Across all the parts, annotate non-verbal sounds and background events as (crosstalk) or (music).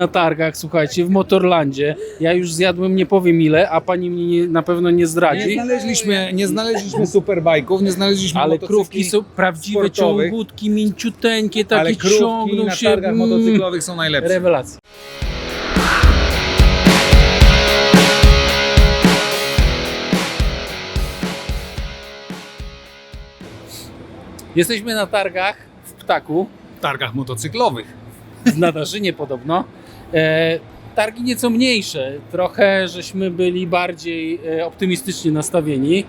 na targach, słuchajcie, w Motorlandzie. Ja już zjadłem nie powiem ile, a pani mnie nie, na pewno nie Nie zdradzi. znaleźliśmy, nie znaleźliśmy superbajków, nie znaleźliśmy Ale motocykli, krówki są prawdziwe sportowych. ciągutki, mięciuteńkie, takie ale krówki ciągną na się. targach mm, motocyklowych są najlepsze. Rewelacja. Jesteśmy na targach w Ptaku, W targach motocyklowych. w Nadarzynie podobno. E, targi nieco mniejsze, trochę żeśmy byli bardziej e, optymistycznie nastawieni,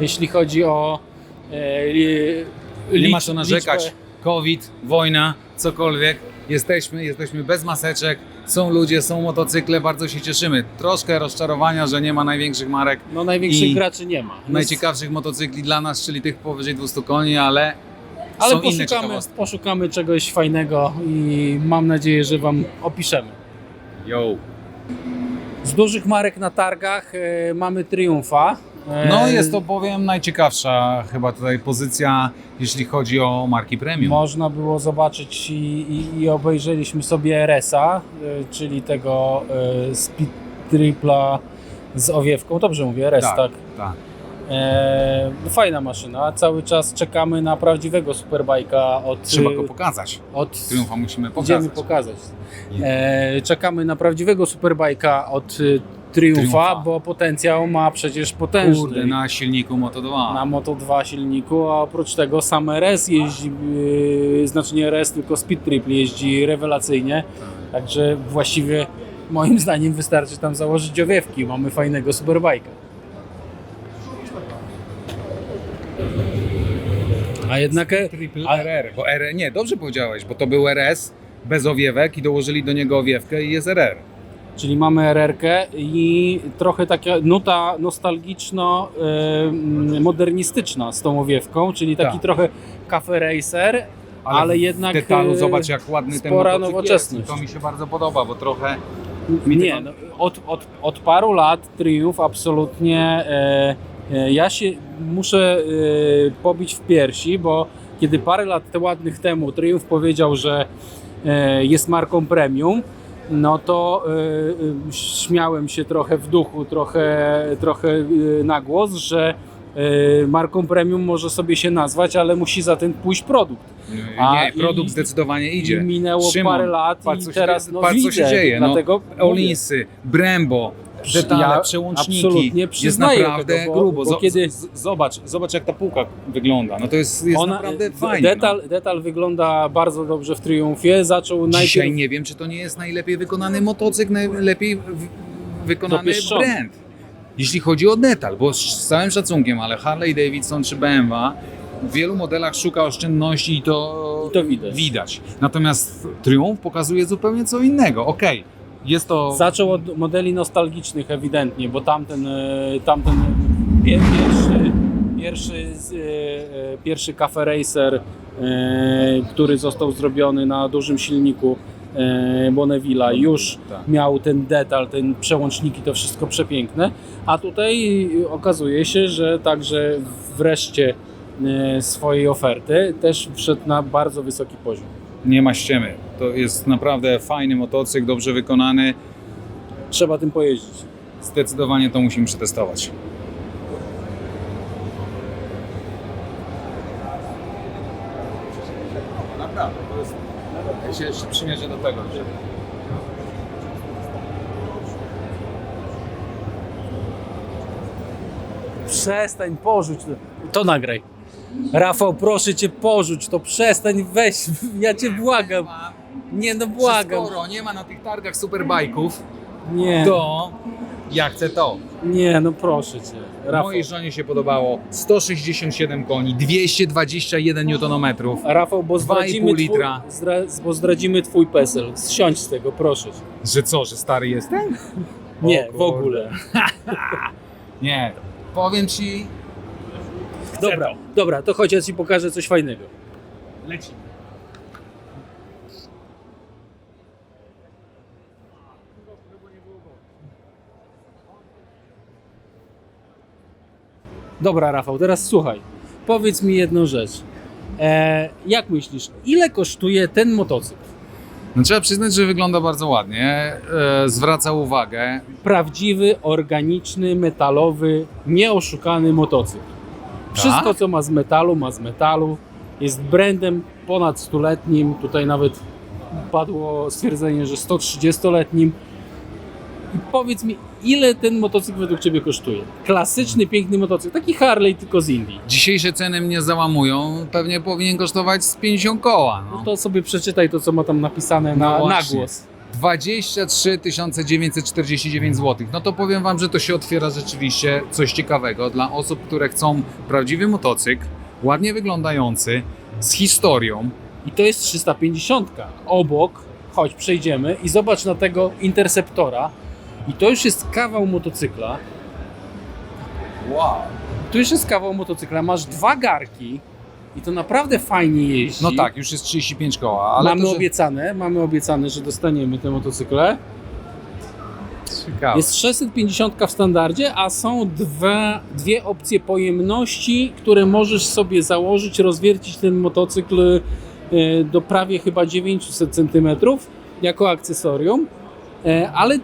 jeśli chodzi o e, Nie ma co narzekać. COVID, wojna, cokolwiek. Jesteśmy, jesteśmy bez maseczek, są ludzie, są motocykle, bardzo się cieszymy. Troszkę rozczarowania, że nie ma największych marek, No największych graczy nie ma. Najciekawszych motocykli dla nas, czyli tych powyżej 200 koni, ale, Ale poszukamy, poszukamy czegoś fajnego i mam nadzieję, że Wam opiszemy. Yo. Z dużych marek na targach e, mamy Triumfa. E, No jest to, powiem, najciekawsza chyba tutaj pozycja, jeśli chodzi o marki premium. Można było zobaczyć i, i, i obejrzeliśmy sobie RS-a, e, czyli tego e, Speed Tripla z owiewką. Dobrze mówię, RS, tak. tak, tak. E, fajna maszyna. Cały czas czekamy na prawdziwego superbajka od, Trzeba go pokazać. od Triumfa musimy Idziemy pokazać. pokazać. E, czekamy na prawdziwego superbajka od Triumfa, Triumfa. bo potencjał ma przecież potężny. Kurde, na silniku Moto2. na Moto 2 silniku, a oprócz tego sam RS jeździ, yy, znaczy nie RS, tylko Speed Triple jeździ rewelacyjnie. Także właściwie moim zdaniem wystarczy tam założyć owiewki. Mamy fajnego superbajka. A jednak e, Triple a- RR, bo RR, nie, dobrze powiedziałeś, bo to był RS bez owiewek i dołożyli do niego owiewkę i jest RR. Czyli mamy RR-kę i trochę taka nuta nostalgiczno-modernistyczna z tą owiewką, czyli taki Tak. trochę cafe racer, ale, w jednak detalu e, zobacz jak ładny ten nowoczesność. jest. To mi się bardzo podoba, bo trochę Nie, no, od, od, od paru lat Triumph absolutnie e, ja się muszę e, pobić w piersi, bo kiedy parę lat ładnych temu Triumph powiedział, że e, jest marką premium, no to e, e, śmiałem się trochę w duchu, trochę, trochę e, na głos, że e, marką premium może sobie się nazwać, ale musi za ten pójść produkt. A nie, produkt i- zdecydowanie idzie. Minęło Szymon, parę lat i teraz no, widzę, się dzieje, no. dlatego mówię. Olinsy, Brembo, detale, Ja przełączniki. absolutnie Jest naprawdę tego, bo- grubo. bo kiedy- Zobacz, zobacz jak ta półka wygląda. No to jest, jest naprawdę fajne. Detal, detal wygląda bardzo dobrze w Triumfie. Zaczął No. Dzisiaj najpierw nie wiem, czy to nie jest najlepiej wykonany motocykl, najlepiej wykonany Dopieszczony. brand. Jeśli chodzi o detal, bo z całym szacunkiem, ale Harley Davidson czy BMW w wielu modelach szuka oszczędności i to, I to widać. widać. Natomiast Triumph pokazuje zupełnie co innego. Okej, jest to... zaczął od modeli nostalgicznych ewidentnie, bo tamten, e, tamten pie- pierwszy, pierwszy, e, e, pierwszy Cafe Racer, który został zrobiony na dużym silniku Bonneville'a już Tak. miał ten detal, ten przełączniki, to wszystko przepiękne, a tutaj okazuje się, że także wreszcie swojej oferty też wszedł na bardzo wysoki poziom. Nie ma ściemy. To jest naprawdę fajny motocykl, dobrze wykonany. Trzeba tym pojeździć. Zdecydowanie to musimy przetestować. Naprawdę, to jest... Ja się jeszcze przymierzę do tego. Że... Przestań porzuć. to. To nagraj. Rafał, proszę cię, porzuć to, przestań, weź, (laughs) ja cię błagam. Nie no, błagam. Skoro nie ma na tych targach superbajków, Nie, to ja chcę to. nie, no proszę cię. Rafał, Mojej żonie się podobało 167 koni, 221 Nm. Rafał bo, zdradzimy 2,5 litra. Twój, zdra, bo zdradzimy twój PESEL. Zsiądź z tego, proszę cię. Że co, że stary jestem? Nie, O w kurde. ogóle. (laughs) Nie. Powiem ci, Dobra, dobra, to chodź, ja ci pokażę coś fajnego. lecimy. Dobra, Rafał, teraz słuchaj. Powiedz mi jedną rzecz. E, jak myślisz, ile kosztuje ten motocykl? No trzeba przyznać, że wygląda bardzo ładnie, e, zwraca uwagę. Prawdziwy, organiczny, metalowy, nieoszukany motocykl. Wszystko, Tak? co ma z metalu, ma z metalu. Jest brandem ponad stuletnim. Tutaj nawet padło stwierdzenie, że 130-letnim. I powiedz mi, ile ten motocykl według Ciebie kosztuje? Klasyczny, piękny motocykl, taki Harley tylko z Indii. Dzisiejsze ceny mnie załamują, pewnie powinien kosztować z 50 koła. No. No to sobie przeczytaj to, co ma tam napisane na, No na właśnie. głos. 23 949 zł. No to powiem Wam, że to się otwiera rzeczywiście coś ciekawego dla osób, które chcą prawdziwy motocykl, ładnie wyglądający, z historią. I to jest 350. Obok, chodź, przejdziemy i zobacz na tego Interceptora. I to już jest kawał motocykla. Wow. Tu już jest kawał motocykla. Masz dwa garki i to naprawdę fajnie jeździ. No tak, już jest 35 koła, ale mamy to, że... obiecane, mamy obiecane, że dostaniemy te motocykle. Ciekawe. Jest 650 w standardzie, a są dwa, dwie opcje pojemności, które możesz sobie założyć, rozwiercić ten motocykl e, do prawie chyba 900 cm jako akcesorium, E, ale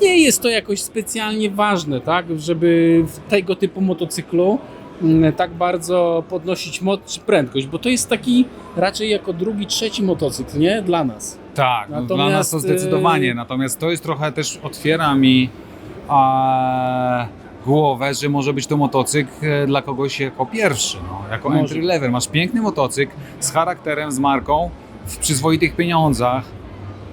nie jest to jakoś specjalnie ważne, tak, żeby w tego typu motocyklu tak bardzo podnosić moc czy prędkość, bo to jest taki raczej jako drugi, trzeci motocykl, nie? Dla nas. Tak, no dla nas Natomiast, to zdecydowanie. y- Natomiast to jest trochę też otwiera mi a, głowę, że może być to motocykl e, dla kogoś jako pierwszy, no, jako Może. entry level. Masz piękny motocykl z charakterem, z marką, w przyzwoitych pieniądzach.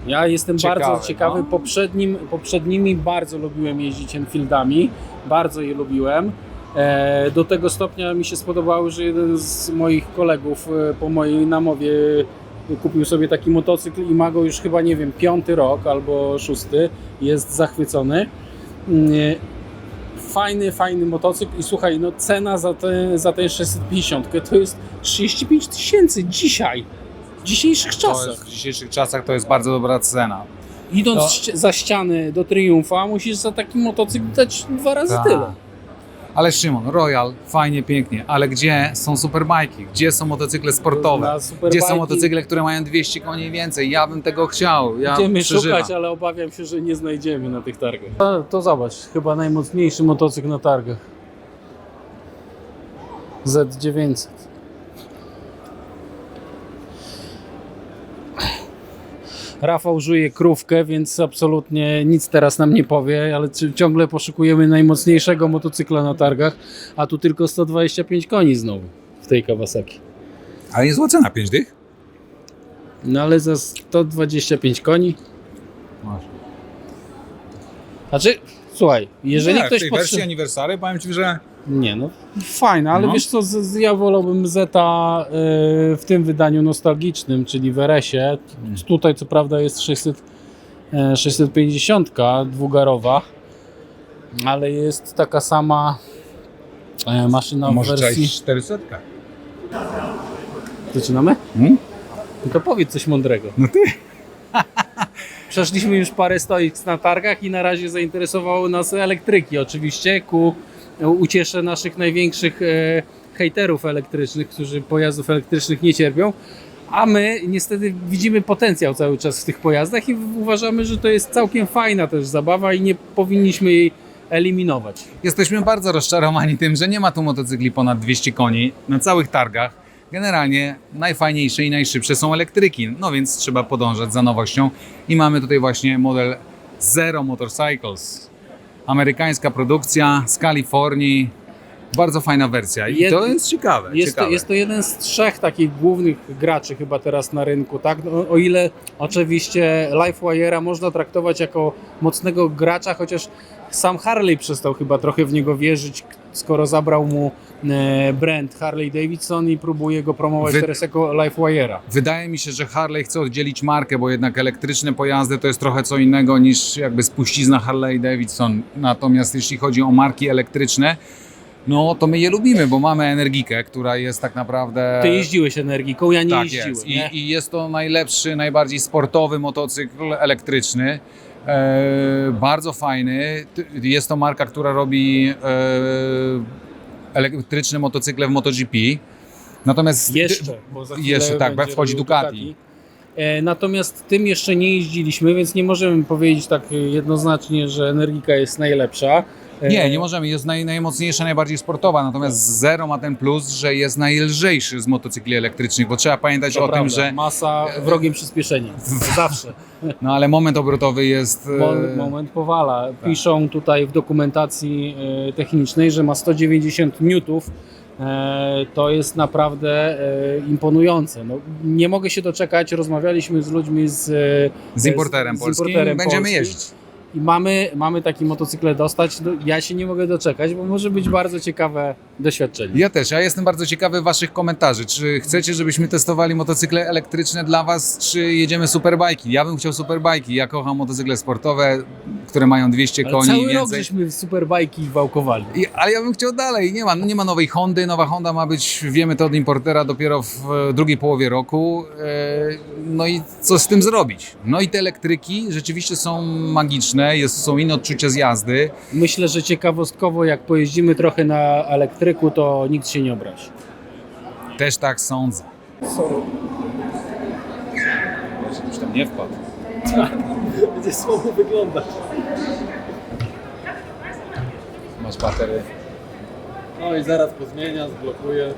Ja jestem Ciekawe, bardzo ciekawy. no. Poprzednim, poprzednimi bardzo lubiłem jeździć Enfieldami. Bardzo je lubiłem. E, do tego stopnia mi się spodobało, że jeden z moich kolegów e, po mojej namowie kupił sobie taki motocykl i ma go już chyba, nie wiem, piąty rok albo szósty. Jest zachwycony. Mm, e, Fajny, fajny motocykl i słuchaj, no cena za, te, za ten 650 to jest 35 tysięcy dzisiaj. W dzisiejszych czasach. jest, w dzisiejszych czasach to jest bardzo dobra cena. Idąc To- ści- za ściany do Triumfa, musisz za taki motocykl dać dwa razy Tak. tyle. Ale Szymon, Royal, fajnie, pięknie, ale gdzie są superbajki? Gdzie są motocykle sportowe? Gdzie są motocykle, które mają 200 koni i więcej? Ja bym tego chciał. Ja Będziemy przeżywam. szukać, ale obawiam się, że nie znajdziemy na tych targach. To, to zobacz, chyba najmocniejszy motocykl na targach. Z900. Rafał żuje krówkę, więc absolutnie nic teraz nam nie powie, ale ciągle poszukujemy najmocniejszego motocykla na targach, a tu tylko 125 koni znowu w tej Kawasaki. Ale zła cena, 5 dych? No ale za 125 koni. Masz. Znaczy, słuchaj, jeżeli nie, ktoś w tej wersji potrzebuje. aniversary powiem Ci, że Nie, no fajne, ale No. wiesz co, z, z, ja wolałbym Zeta y, w tym wydaniu nostalgicznym, czyli w RS-ie. Tutaj co prawda jest 600, e, 650 dwugarowa, ale jest taka sama e, maszyna w może trzeba wersji. iść 400. Zaczynamy? Hmm? No to powiedz coś mądrego. No ty. (laughs) Przeszliśmy już parę stoisk na targach i na razie zainteresowały nas elektryki oczywiście ku uciesze naszych największych e, hejterów elektrycznych, którzy pojazdów elektrycznych nie cierpią. A my niestety widzimy potencjał cały czas w tych pojazdach i uważamy, że to jest całkiem fajna też zabawa i nie powinniśmy jej eliminować. Jesteśmy bardzo rozczarowani tym, że nie ma tu motocykli ponad 200 koni na całych targach. Generalnie najfajniejsze i najszybsze są elektryki, no więc trzeba podążać za nowością. I mamy tutaj właśnie model Zero Motorcycles. Amerykańska produkcja z Kalifornii. Bardzo fajna wersja i Jed- to jest ciekawe. Jest to, ciekawe. jest to jeden z trzech takich głównych graczy chyba teraz na rynku, tak? No, o ile oczywiście LifeWire'a można traktować jako mocnego gracza, chociaż sam Harley przestał chyba trochę w niego wierzyć, skoro zabrał mu brand Harley Davidson i próbuje go promować Wy- teraz jako LifeWire'a. Wydaje mi się, że Harley chce oddzielić markę, bo jednak elektryczne pojazdy to jest trochę co innego niż jakby spuścizna Harley Davidson. Natomiast jeśli chodzi o marki elektryczne, no to my je lubimy, bo mamy Energikę, która jest tak naprawdę... Ty jeździłeś energiką, ja nie tak jeździłem. jest. Nie? I, I jest to najlepszy, najbardziej sportowy motocykl elektryczny. E, bardzo fajny. Jest to marka, która robi e, elektryczne motocykle w MotoGP. Natomiast Jeszcze, bo za chwilę Jeszcze, tak, wchodzi robił Ducati. E, Natomiast tym jeszcze nie jeździliśmy, więc nie możemy powiedzieć tak jednoznacznie, że Energika jest najlepsza. E, Nie, nie możemy, jest naj, najmocniejsza, najbardziej sportowa, natomiast Zero ma ten plus, że jest najlżejszy z motocykli elektrycznych, bo trzeba pamiętać to o tym, prawda. że Masa wrogiem przyspieszenia. (laughs) Zawsze. no ale moment obrotowy jest... e, Moment, moment powala. Piszą tutaj w dokumentacji e, technicznej, że ma 190 newtów. To jest naprawdę imponujące. No, nie mogę się doczekać. Rozmawialiśmy z ludźmi z, z importerem z polskim importerem będziemy polskim. jeździć. I mamy, mamy taki motocykle dostać. Ja się nie mogę doczekać, bo może być bardzo ciekawe doświadczenie. Ja też, ja jestem bardzo ciekawy Waszych komentarzy. Czy chcecie, żebyśmy testowali motocykle elektryczne dla Was, czy jedziemy superbajki? Ja bym chciał superbajki. Ja kocham motocykle sportowe, które mają 200 Ale koni cały i rok więcej. żeśmy w superbajki wałkowali. I, ale ja bym chciał dalej. Nie ma, nie ma nowej Hondy. Nowa Honda ma być, wiemy to od importera, dopiero w drugiej połowie roku. E, No i co z tym zrobić? No i te elektryki rzeczywiście są magiczne, jest, są inne odczucia z jazdy. Myślę, że ciekawostkowo, jak pojeździmy trochę na elektryku, to nikt się nie obrazi. Też tak sądzę. Żebyś tam nie wpadł. (laughs) Będzie słabo wyglądać. No i zaraz pozmienia, zblokuje.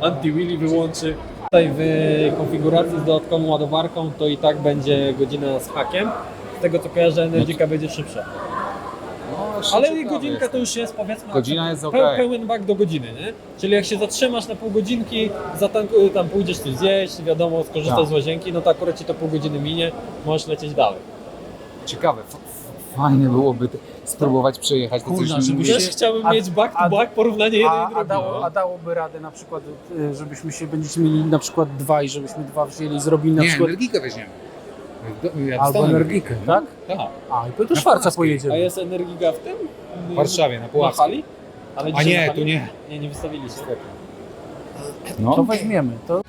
Anti-wheelie wyłączy. Tutaj w konfiguracji z dodatkową ładowarką to i tak będzie godzina z hakiem. Z tego co kojarzę, Energica będzie szybsza. Ale godzinka to już jest powiedzmy... Godzina jest peł- okej. Pełen bak do godziny, nie? Czyli jak się zatrzymasz na pół godzinki, zatank- tam pójdziesz coś zjeść, wiadomo, skorzystasz Tak. z łazienki, no to akurat ci to pół godziny minie, możesz lecieć dalej. Ciekawe. F- f- fajnie byłoby spróbować przejechać to, Kurna, coś żeby mówisz. się- Też chciałbym a- mieć back to back, porównanie jeden A, i a, dało, no. a dałoby radę na przykład, y, żebyśmy się będziecie mieli na przykład dwa i żebyśmy dwa wzięli i zrobili na Nie, przykład energikę weźmiemy. Ja albo energikę, tak? Tak. A, i to Na Szwarca Polskiej. A pojedziemy. jest Energiga w tym? W Warszawie, na Na Puławskiej. hali? Ale A nie, na tu nie. Nie, nie wystawili się. No. To weźmiemy. To